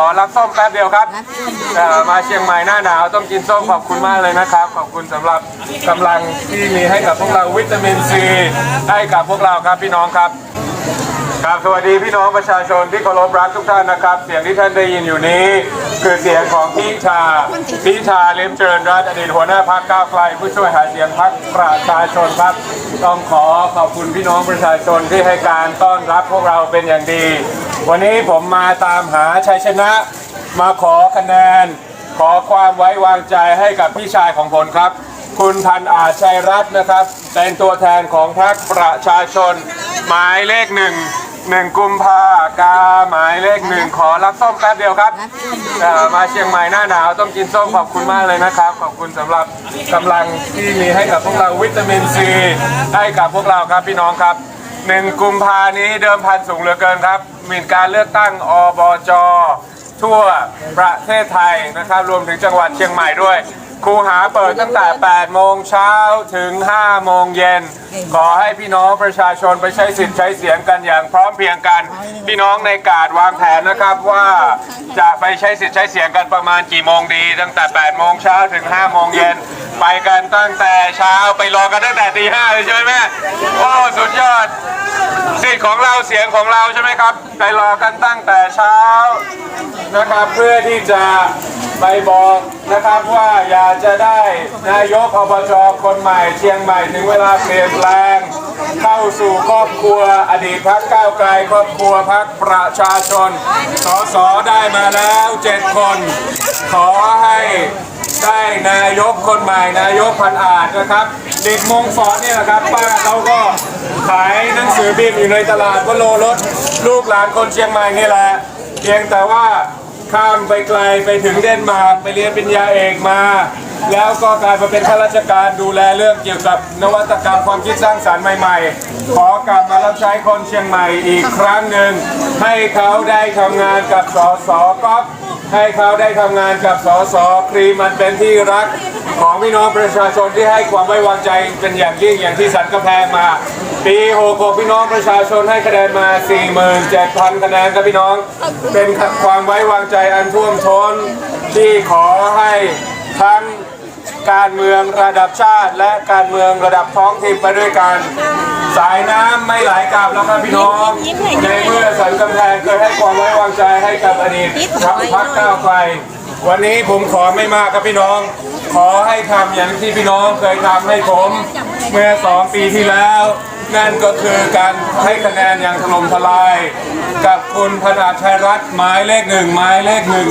ขอรับส้มแป๊บเดียวครับเอ่อมาเชียงใหม่หน้าหนาวต้องกินส้มขอบคุณมากเลยนะครับ ขอบคุณสำหรับกำลังที่มีให้กับพวกเราวิตามินซีให้กับพวกเราครับพี่น้องครับครับสวัสดีพี่น้องประชาชนที่เคารพรักทุกท่านนะครับ เสียงที่ท่านได้ยินอยู่นี้ คือเสียงของพี่ชาพี่ชาลิมเจริญรัตน์อดีตหัวหน้าพรรคก้าวไกล ผู้ช่วยหาเสียงพรรคประชาชนครับ ต้องขอขอบคุณพี่น้องประชาชนที่ให้การต้อนรับพวกเราเป็นอย่างดี วันนี้ผมมาตามหาชัยชนะ มาขอคะแนน ขอความไว้วางใจให้กับพี่ชายของผมครับ คุณพันอาจชัยรัตน์นะครับ เป็นตัวแทนของพรรคประชาชน หมายเลขหนึ่งหนึ่งกุมภากาหมายเลขหนึ่งขอรับส้มแป๊บเดียวครับเอ่อมาเชียงใหม่หน้าหนาวต้องกินส้มขอบคุณมากเลยนะครับ ขอบคุณสำหรับกำลังที่มีให้กับพวกเราวิตามินซีให้กับพวกเราครับพี่น้องครับหนึ่งกุมภานี้เดิมพันสูงเหลือเกินครับ มีการเลือกตั้งอบจทั่วประเทศไทยนะครับ รวมถึงจังหวัดเชียงใหม่ด้วย คูหาเปิดตั้งแต่ 8 โมงเช้าถึง 5 โมงเย็น ขอให้พี่น้องประชาชนไปใช้สิทธิ์ใช้เสียงกันอย่างพร้อมเพรียงกัน พี่น้องในกาดวางแผนนะครับว่าจะไปใช้สิทธิ์ใช้เสียงกันประมาณกี่โมงดี ตั้งแต่ 8 โมงเช้าถึง 5 โมงเย็น ไปกันตั้งแต่เช้าไปรอกันตั้งแต่ตีห้าเลยใช่ไหมแม่โอ้สุดยอด สิทธิ์ของเราเสียงของเราใช่ไหมครับ ไปรอกันตั้งแต่เช้านะครับเพื่อที่จะ ไปบอกนะครับว่าอยากจะได้นายกอบจคนใหม่เชียงใหม่ถึงเวลาเปลี่ยนแปลง เข้าสู่ครอบครัวอดีตพักก้าวไกลครอบครัวพักประชาชนสสได้มาแล้วเจ็ดคน ขอให้ได้นายกคนใหม่นายกพันอาจนะครับ เด็กมงฟอนเนี่ยนะครับป้าเขาก็ขายหนังสือพิมพ์อยู่ในตลาดวโรรถลูกหลานคนเชียงใหม่นี่แหละ เพียงแต่ว่า ข้ามไปไกลไปถึงเดนมาร์กไปเรียนปริญญาเอกมา แล้วก็กลายมาเป็นข้าราชการดูแลเรื่องเกี่ยวกับนวัตกรรมความคิดสร้างสรรค์ใหม่ ๆ ขอกลับมารับใช้คนเชียงใหม่อีกครั้งหนึ่งให้เขาได้ทำงานกับสสก๊อฟ ให้เขาได้ทำงานกับสสครีมมันเป็นที่รักของพี่น้องประชาชนที่ให้ความไว้วางใจเป็นอย่างยิ่งอย่างที่สันกำแพงมา ปี66พี่น้องประชาชนให้คะแนนมา 47,000 คะแนนครับพี่น้อง เป็นความไว้วางใจอันท่วมท้นที่ขอให้ทั้ง การเมืองระดับชาติ และการเมืองระดับท้องถิ่นไปด้วยกัน สายน้ำไม่ไหลกลับแล้วครับพี่น้องในเมื่อสันกำแพงเคยให้ความไว้วางใจให้กับอดีตพรรคก้าวไกลวันนี้ผมขอไม่มากครับพี่น้อง ขอให้ทำอย่างที่พี่น้องเคยทำให้ผม เมื่อสองปีที่แล้ว นั่นก็คือการให้คะแนนอย่างถล่มทลาย กับคุณพนาชัยรัตน์หมายเลขหนึ่งหมายเลขหนึ่ง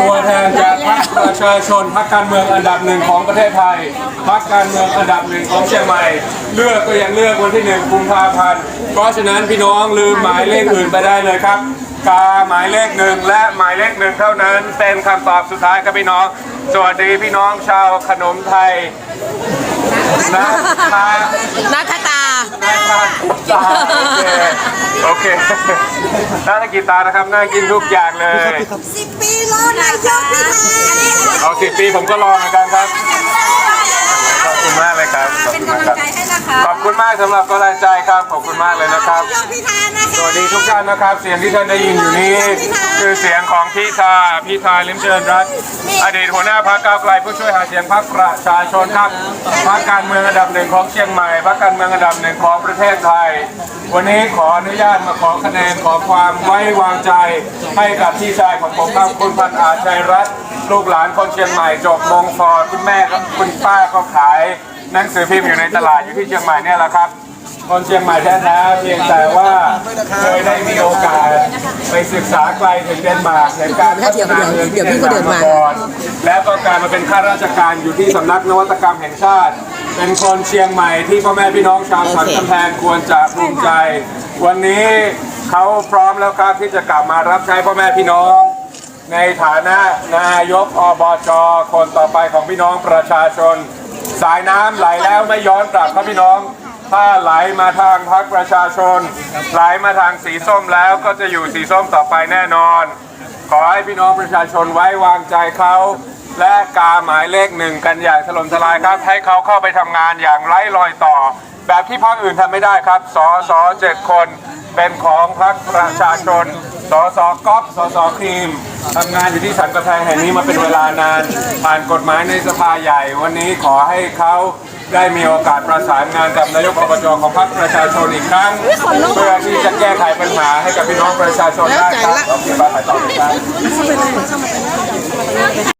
ตัวแทนจากพรรคประชาชนพรรคการเมืองอันดับหนึ่งของประเทศไทยพรรคการเมืองอันดับหนึ่งของเชียงใหม่ เลือกก็ยังเลือกวันที่หนึ่งกุมภาพันธ์เพราะฉะนั้นพี่น้องลืมหมายเลขอื่นไปได้เลยครับ กาหมายเลขหนึ่งและหมายเลขหนึ่งเท่านั้นเป็นคำตอบสุดท้ายครับพี่น้อง สวัสดีพี่น้องชาวขนมไทยนะคะนัทตา นะคะตาโอเคโอเคน่าจะกินตานะครับน่ากินทุกอย่างเลยสิบปีรอนายกพิธาเอาสิบปีผมก็รอเหมือนกันครับขอบ คุณมากเลยครับขอบคุณมากครับขอบคุณมากสำหรับกำลังใจครับขอบคุณมากเลยนะครับนายกพิธานะคะ สวัสดีทุกท่านนะครับ เสียงที่ท่านได้ยินอยู่นี้ คือเสียงของพี่ชาพี่ชายลิมเจริญรัตน์อดีตหัวหน้าพรรคก้าวไกลผู้ช่วยหาเสียงพรรคประชาชนครับพรรคการเมืองอันดับหนึ่งของเชียงใหม่พรรคการเมืองอันดับหนึ่งของประเทศไทย วันนี้ขออนุญาตมาขอคะแนนขอความไว้วางใจให้กับพี่ชายของผมครับคุณพันอาจชัยรัตน์ ลูกหลานคนเชียงใหม่จบมงฟอคุณแม่กับคุณป้าก็ขายหนังสือพิมพ์อยู่ในตลาดอยู่ที่เชียงใหม่เนี่ยแหละครับ คนเชียงใหม่แท้ๆเพียงแต่ว่าเคยได้มีโอกาสไปศึกษาไกลถึงเดนมาร์กในการพัฒนาเมืองที่เดนมาร์กก่อนแล้วก็การมาเป็นข้าราชการอยู่ที่สำนักนวัตกรรมแห่งชาติ เป็นคนเชียงใหม่ที่พ่อแม่พี่น้องชาวสันกำแพงควรจะภูมิใจ วันนี้เขาพร้อมแล้วครับที่จะกลับมารับใช้พ่อแม่พี่น้อง ในฐานะนายกอบจคนต่อไปของพี่น้องประชาชน สายน้ำไหลแล้วไม่ย้อนกลับครับพี่น้อง ถ้าไหลมาทางพรรคประชาชน ไหลมาทางสีส้มแล้วก็จะอยู่สีส้มต่อไปแน่นอน ขอให้พี่น้องประชาชนไว้วางใจเขาและกาหมายเลขหนึ่งกันอย่างถล่มทลายครับ ให้เขาเข้าไปทำงานอย่างไร้รอยต่อ แบบที่พรรคอื่นทำไม่ได้ครับสอสอเจ็ดคน เป็นของพรรคประชาชน สสก๊อฟสสครีมทำงานอยู่ที่สันกระแพงแห่งนี้มาเป็นเวลานาน ผ่านกฎหมายในสภาใหญ่ วันนี้ขอให้เขาได้มีโอกาสประสานงานกับนายกอบจของพรรคประชาชนอีกครั้ง เพื่อที่จะแก้ไขปัญหาให้กับพี่น้องประชาชนได้ครับขอบคุณครับถ่ายต่อเลยครับ